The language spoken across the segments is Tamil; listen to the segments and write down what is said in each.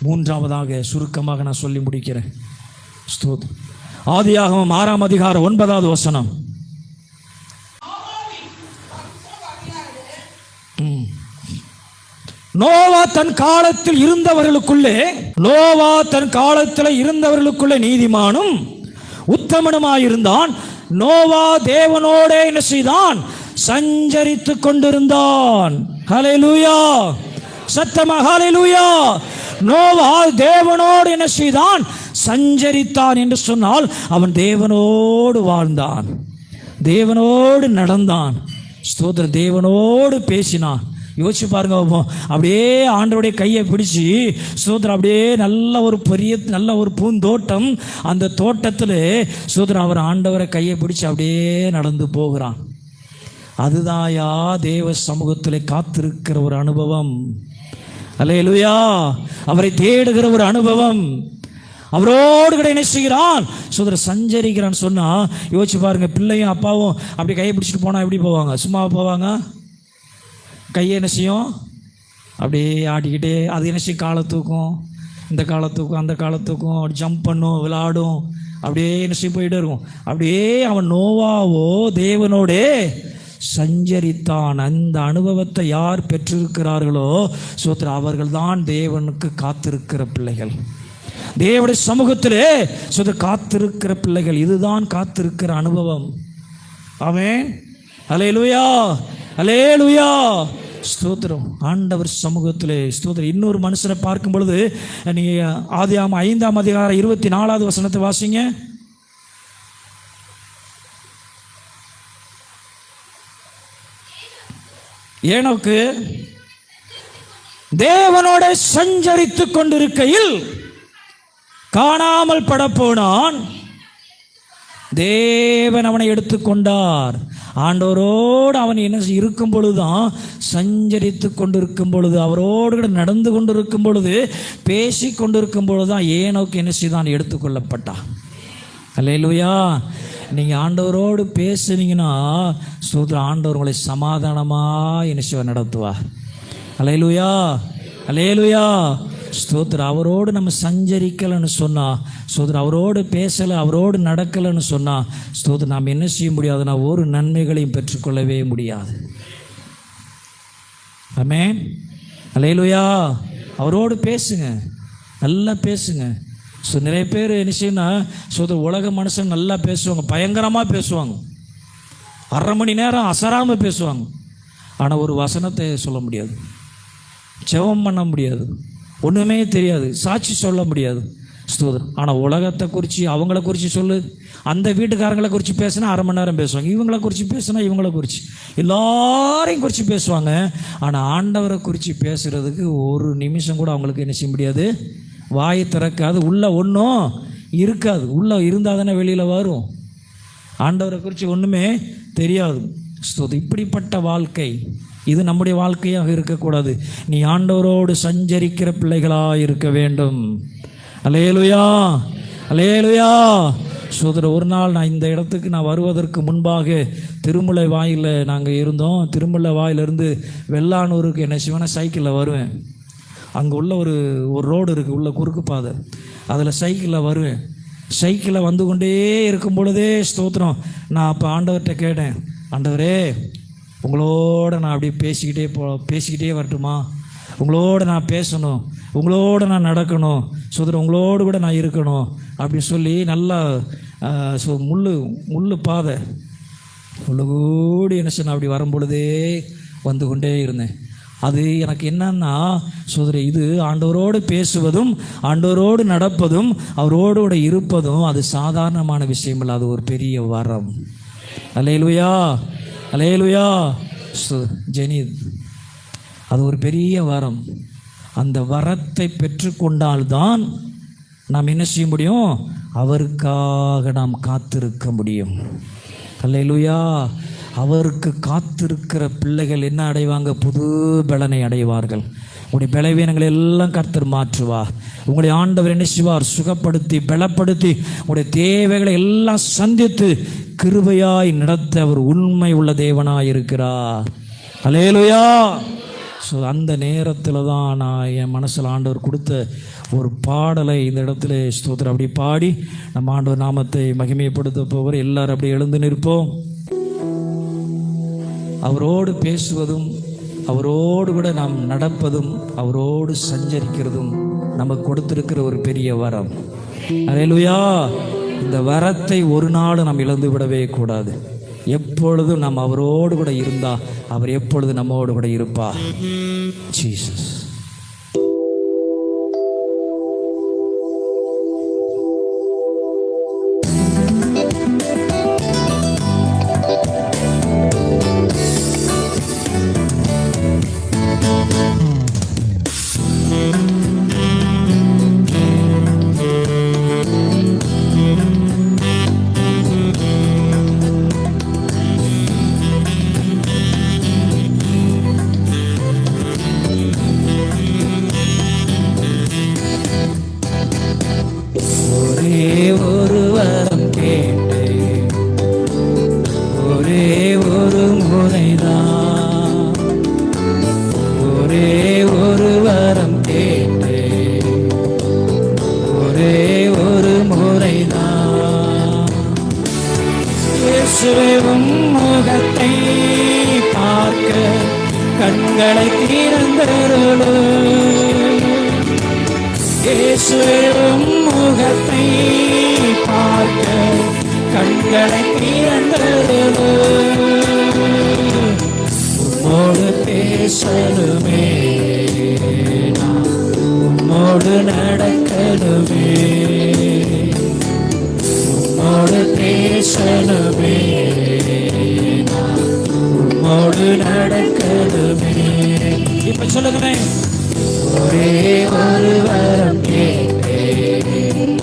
மூன்றாவதாக சுருக்கமாக நான் சொல்லி முடிக்கிறேன். ஸ்தோத் ஆதியாகவும் ஆறாம் அதிகாரம் ஒன்பதாவது வசனம். நோவா தன் காலத்தில் இருந்தவர்களுக்குள்ளே நோவா தன் காலத்தில் இருந்தவர்களுக்குள்ளே நீதிமானும் உத்தமனுமாயிருந்தான். நோவா தேவனோடே என்ன செய்தான்? சஞ்சரித்து கொண்டிருந்தான். ஹalleluya. சத்தமா ஹalleluya. நோவா தேவனோடு என்ன செய்தான்? சஞ்சரித்தான் என்று சொன்னால் அவன் தேவனோடு வாழ்ந்தான். தேவனோடு நடந்தான். ஸ்தோத்திர தேவனோடு பேசினான். யோசிச்சு பாருங்க அப்படியே ஆண்டோடைய கையை பிடிச்சி ஸ்தோத்திரம் அப்படியே நல்ல ஒரு பெரிய நல்ல ஒரு பூந்தோட்டம் அந்த தோட்டத்தில் ஸ்தோத்திரம் அவர் ஆண்டவரை கையை பிடிச்சி அப்படியே நடந்து போகிறான். அதுதாயா தேவ சமூகத்தில் காத்திருக்கிற ஒரு அனுபவம். அலையலுயா அவரை தேடுகிற ஒரு அனுபவம். அவரோடு கூட என்ன செய்கிறான் சோதர சஞ்சரிக்கிறான்னு சொன்னா யோசிச்சு பாருங்க பிள்ளையும் அப்பாவும் அப்படி கையை பிடிச்சிட்டு போனா எப்படி போவாங்க? சும்மா போவாங்க? கையை என்ன செய்யும்? அப்படியே ஆட்டிக்கிட்டே அது என்ன செய்யும்? காலை தூக்கும். இந்த காலை தூக்கும் அந்த காலை தூக்கும். அப்படி ஜம்ப் பண்ணும் விளையாடும். அப்படியே என்ன செய்ய போயிட்டே இருக்கும். அப்படியே அவன் நோவாவோ தேவனோடே சஞ்சரித்தான். அந்த அனுபவத்தை யார் பெற்றிருக்கிறார்களோ சோத்திர அவர்கள் தான் தேவனுக்கு காத்திருக்கிற பிள்ளைகள். தேவடைய சமூகத்திலே சொந்த காத்திருக்கிற பிள்ளைகள். இதுதான் காத்திருக்கிற அனுபவம். அவேன் அலேயே லுயா அலே லுயா ஸ்தோத்திரம். ஆண்டவர் சமூகத்திலே ஸ்தோத்திரம். இன்னொரு மனுஷனை பார்க்கும் பொழுது நீங்கள் ஆதியாம ஐந்தாம் அதிகாரம் இருபத்தி நாலாவது வசனத்தை வாசிங்க. ஏனோக்கு தேவனோட சஞ்சரித்து கொண்டிருக்கையில் காணாமல் படப்போனான். தேவன் அவனை எடுத்துக்கொண்டார் ஆண்டவரோடு அவன் என்ன இருக்கும் பொழுதுதான் சஞ்சரித்து கொண்டிருக்கும் பொழுது அவரோடு கூட நடந்து கொண்டிருக்கும் பொழுது பேசி கொண்டிருக்கும் பொழுது தான் ஏனோக்கு என்ன செய்தான்? எடுத்துக்கொள்ளப்பட்டான் அல்லையிலுயா நீங்கள் ஆண்டவரோடு பேசுனீங்கன்னா சோதர ஆண்டவர் உங்களை சமாதானமாக என்ன செய்வார் நடத்துவார். அலையலுயா அலையலுயா. ஸ்தோத்திர அவரோடு நம்ம சஞ்சரிக்கலைன்னு சொன்னால் ஸ்தோத்திர அவரோடு பேசலை அவரோடு நடக்கலைன்னு சொன்னால் ஸ்தோத்திர நாம் என்ன செய்ய முடியாதுன்னா ஒரு நன்மைகளையும் பெற்றுக்கொள்ளவே முடியாது. ஆமே அலையலுயா. அவரோடு பேசுங்க. நல்லா பேசுங்க. ஸோ நிறைய பேர் என்ன செய்யணும்னா ஸோ உலக மனுஷன் நல்லா பேசுவாங்க பயங்கரமாக பேசுவாங்க. அரை மணி நேரம் அசராமல் பேசுவாங்க. ஆனால் ஒரு வசனத்தை சொல்ல முடியாது. ஜெபம் பண்ண முடியாது. ஒன்றுமே தெரியாது. சாட்சி சொல்ல முடியாது. ஸ்தூதர் ஆனால் உலகத்தை குறித்து அவங்கள குறித்து சொல்லு. அந்த வீட்டுக்காரங்களை குறித்து பேசினா அரை மணி நேரம் பேசுவாங்க. இவங்கள குறித்து பேசுனா இவங்கள குறித்து எல்லாரையும் குறித்து பேசுவாங்க. ஆனால் ஆண்டவரை குறித்து பேசுகிறதுக்கு ஒரு நிமிஷம் கூட அவங்களுக்கு என்ன செய்ய முடியாது? வாயை திறக்காது உள்ளே ஒன்றும் இருக்காது. உள்ளே இருந்தால் தானே வெளியில் வரும். ஆண்டவரை குறித்து ஒன்றுமே தெரியாது. ஸ்தோதி இப்படிப்பட்ட வாழ்க்கை. இது நம்முடைய வாழ்க்கையாக இருக்கக்கூடாது. நீ ஆண்டவரோடு சஞ்சரிக்கிற பிள்ளைகளாக இருக்க வேண்டும். அலேலுயா அலேலுயா சோதர ஒரு நாள் நான் இந்த இடத்துக்கு நான் வருவதற்கு முன்பாக திருமலை வாயில் நாங்கள் இருந்தோம். திருமலை வாயிலிருந்து வெள்ளானூருக்கு என்ன சிவன சைக்கிளில் வருவேன். அங்கே உள்ள ஒரு ஒரு ரோடு இருக்குது உள்ள குறுக்கு பாதை. அதில் சைக்கிளில் வருவேன். சைக்கிளில் வந்து கொண்டே இருக்கும் பொழுதே ஸ்தோத்திரம் நான் அப்போ ஆண்டவர்கிட்ட கேட்டேன் ஆண்டவரே உங்களோட நான் அப்படியே பேசிக்கிட்டே போ பேசிக்கிட்டே வரட்டுமா? உங்களோட நான் பேசணும் உங்களோட நான் நடக்கணும் சுதந்திரம் உங்களோடு கூட நான் இருக்கணும் அப்படின்னு சொல்லி நல்லா ஸோ முள் முள் பாதை. உள்ளகூடி என்ன சொன்ன அப்படி வரும்பொழுதே வந்து கொண்டே இருந்தேன். அது எனக்கு என்னன்னா சோதரி இது ஆண்டவரோடு பேசுவதும் ஆண்டவரோடு நடப்பதும் அவரோடு இருப்பதும் அது சாதாரணமான விஷயம் இல்லை அது ஒரு பெரிய வரம். அலையலுயா அலையலுயா ஜெனி அது ஒரு பெரிய வரம். அந்த வரத்தை பெற்றுக்கொண்டால்தான் நாம் என்ன செய்ய முடியும்? அவருக்காக நாம் காத்திருக்க முடியும். அல்லேலூயா. அவருக்கு காத்திருக்கிற பிள்ளைகள் என்ன அடைவாங்க? புது பலனை அடைவார்கள். உங்களுடைய பலவீனங்களை எல்லாம் கர்த்தர் மாற்றுவார். உங்களுடைய ஆண்டவர் என்ன செய்வார்? சுகப்படுத்தி பலப்படுத்தி உங்களுடைய தேவைகளை எல்லாம் சந்தித்து கிருபையாய் நடத்த அவர் உண்மை உள்ள தேவனாய் இருக்கிறார். அலேலுயா ஸோ அந்த நேரத்தில் தான் நான் என் மனசில் ஆண்டவர் கொடுத்த ஒரு பாடலை இந்த இடத்துல ஸ்தோத்திரம். அப்படி பாடி நம்ம ஆண்டவர் நாமத்தை மகிமைப்படுத்த போகிற எல்லாரும் அப்படி எழுந்து நிற்போம். அவரோடு பேசுவதும் அவரோடு கூட நாம் நடப்பதும் அவரோடு சஞ்சரிக்கிறதும் நமக்கு கொடுத்திருக்கிற ஒரு பெரிய வரம். அலையலுயா இந்த வரத்தை ஒரு நாள் நாம் இழந்து விடவே கூடாது. எப்பொழுதும் நாம் அவரோடு கூட இருந்தா அவர் எப்பொழுது நம்மோடு கூட இருப்பா ஜீசஸ் வரம் கேட்டேன். ஒரே ஒரு முறைதான். ஒரே ஒரு வரம் கேட்டேன். ஒரே ஒரு முறைதான். முகத்தை பார்க்க கண்களை திறந்தருளு முகத்தை கண்களை திறந்தருளு. உம்மோடு பேசலுமே நான் உம்மோடு நடக்கலுமே உம்மோடு பேசலுமே நான் இப்ப சொல்லுங்கமே ஒரே ஒரு வரம் கேட்டேன்.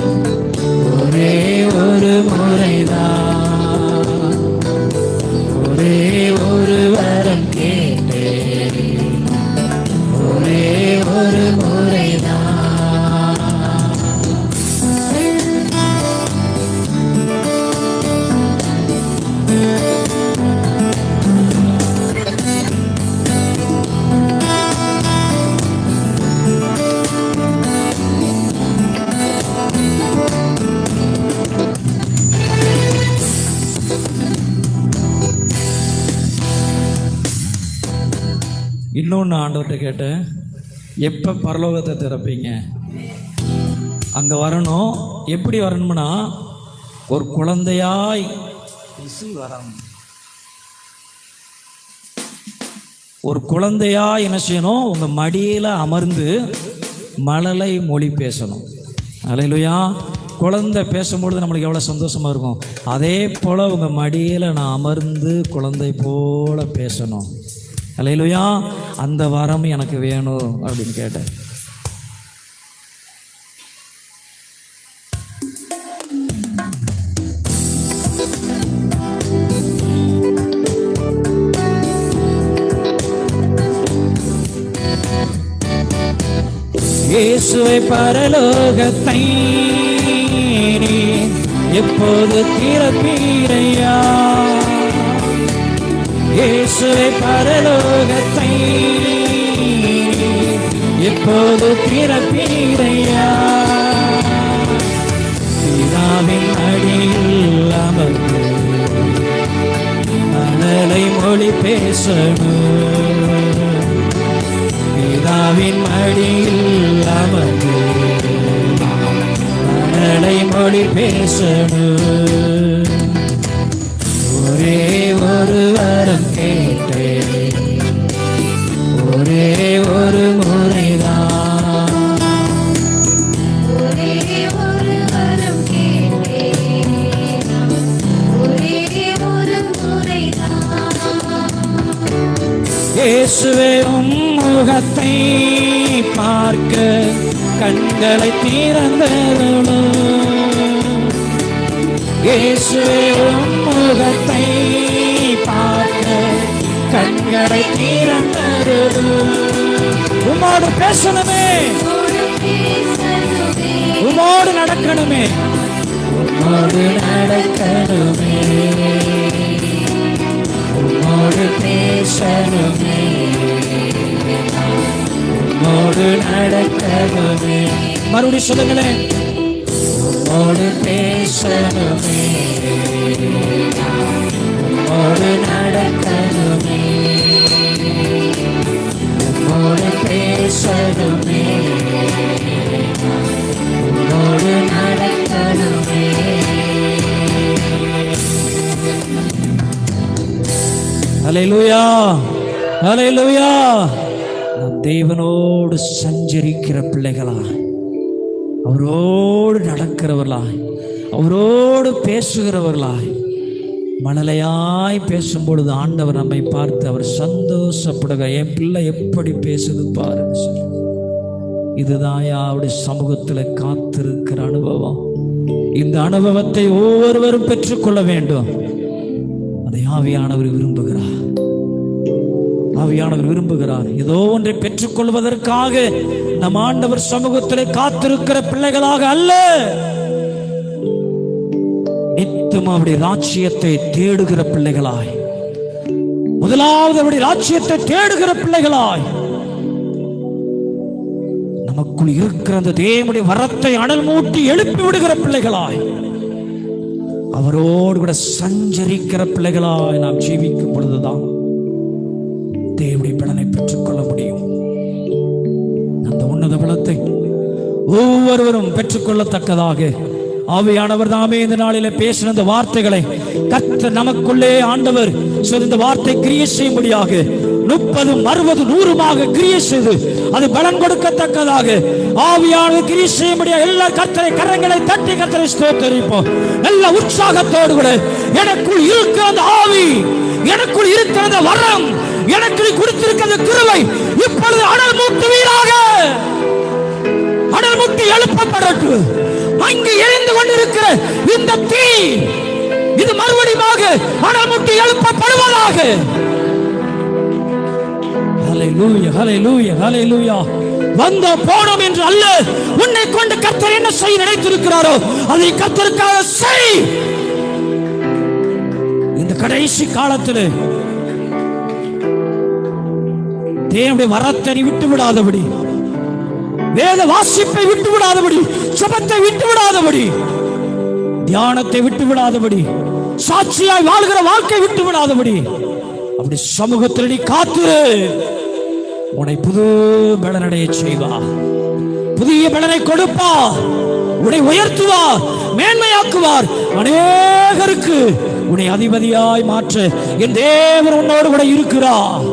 ஒரே ஒரு முறை ஒரு இன்னொன்று ஆண்டவர்கிட்ட கேட்டேன். எப்போ பரலோகத்தை திறப்பீங்க? அங்கே வரணும். எப்படி வரணும்னா ஒரு குழந்தையாய் இசு வரணும் ஒரு குழந்தையா என்ன செய்யணும்? உங்கள் மடியில் அமர்ந்து மழலை மொழி பேசணும். அலையிலுயா. குழந்தை பேசும்பொழுது நம்மளுக்கு எவ்வளோ சந்தோஷமாக இருக்கும். அதே போல் உங்கள் மடியில் நான் அமர்ந்து குழந்தை போல பேசணும். அலையிலுயா அந்த வரம் எனக்கு வேணும் அப்படின்னு கேட்டேன். இயேசுவை பரலோகத்தை நீ எப்போது திறப்பீரையா? இயேசுவை பரலோகத்தை. நீ எப்போது திறப்பீரையா பிதாவின் அடியில் அமர்ந்து மணலை மொழி பேசணும். பிதாவின் அடியில் அமர்ந்து மணலை மொழி பேசணும். ஒரே ஒரே ஒரு முறைதான். இயேசுவே முகத்தை பார்க்க கண்களை திறந்தருளும். இயேசுவே முகத்தை பார்க்க கண்களை திறந்தருளும் உம்மோடு பேசணுமே ஒரு பேசலுமே உம்மோடு நடக்கணுமே உம்மோடு நடக்கணுமே உம்மோடு பேசணுமே உம்மோடு நடக்கணுமே மறுபடியும் சொல்லுங்களேன் உம்மோடு பேசணுமே ஹalleluya ஹalleluya நம் தேவனோடு சஞ்சரிக்கிற பிள்ளைகளா அவரோடு நடக்கிறவர்களாய் அவரோடு பேசுகிறவர்களாய் மழலையாய் பேசும்பொழுது ஆண்டவர் நம்மை பார்த்து அவர் சந்தோஷப்படுக. என் பிள்ளை எப்படி பேசுது பாருன்னு சொல்லி. இதுதான் அவருடைய சமூகத்தில் காத்திருக்கிற அனுபவம். இந்த அனுபவத்தை ஒவ்வொருவரும் பெற்றுக்கொள்ள வேண்டும். அதை ஆவியானவர் விரும்புகிறார். ஆவியானவர் விரும்புகிறார். ஏதோ ஒன்றை பெற்றுக்கொள்வதற்காக நம் ஆண்டவர் சமூகத்திலே காத்திருக்கிற பிள்ளைகளாக அல்ல. நித்தம் அவருடைய ராஜ்யத்தை தேடுகிற பிள்ளைகளாய். முதலாவது அவருடைய ராஜ்யத்தை தேடுகிற பிள்ளைகளாய். நமக்குள் இருக்கிற அந்த தேவனுடைய வரத்தை அனல் மூட்டி எழுப்பி விடுகிற பிள்ளைகளாய். அவரோடு கூட சஞ்சரிக்கிற பிள்ளைகளாய் நாம் ஜீவிக்கும் பொழுதுதான். தேவனுடைய பலனை பெற்றுக்கொள்ள முடியும்? அந்த உன்னத பலத்தை ஒவ்வொருவரும் பெற்றுக்கொள்ளத்தக்கதாக. ஆவியானவர் தாமே இந்த நாளில பேசின இந்த வார்த்தைகளை கத்த நமக்குள்ளே ஆண்டவர் இந்த வார்த்தை கிரிய செய்யும்படியாக முப்பது அறுபது நூறுமாக கிரிய செய்து அது பலன் கொடுக்கத்தக்கதாக. ஆவியானவர் கிரிய செய்யும்படியாக எல்லா கத்தரை கரங்களை தட்டி கத்தரை ஸ்தோத்தரிப்போம். நல்ல உற்சாகத்தோடு கூட எனக்குள் இருக்கிற அந்த ஆவி எனக்குள் இருக்கிற அந்த வரம் எனக்கு நீ கொடுத்திருக்கிற அந்த இப்பொழுது அனல் மூட்டுவீராக அடல் முட்டி எழுப்பப்படட்டும். அங்கு எரிந்து கொண்டிருக்கிற இந்த தீ இது மறுபடியுமாக அடல் முட்டி எழுப்பப்படுவதாக. வந்த போனோம் என்று அல்ல உன்னை கொண்டு கத்தர் என்ன செய்ய நினைத்திருக்கிறாரோ அதை கத்தருக்காக செய். இந்த கடைசி காலத்தில் தேவனுடைய வரத்தை விட்டு விடாதபடி வேத வாசிப்பை விட்டு விடாதபடி சபத்தை விட்டு விடாதபடி தியானத்தை விட்டு விடாதபடி சாட்சியாய் வாழ்கிற வாழ்க்கை விட்டு விடாதபடி அப்படி சமூகத்தில் நீ காத்துரு உன்னை புது பலனடைய செய்வா. புதிய பலனை கொடுப்பா. உன்னை உயர்த்துவார் மேன்மையாக்குவார். அநேகருக்கு உன்னை அதிபதியாய் மாற்ற. என் தேவர் உன்னோடு கூட இருக்கிறார்.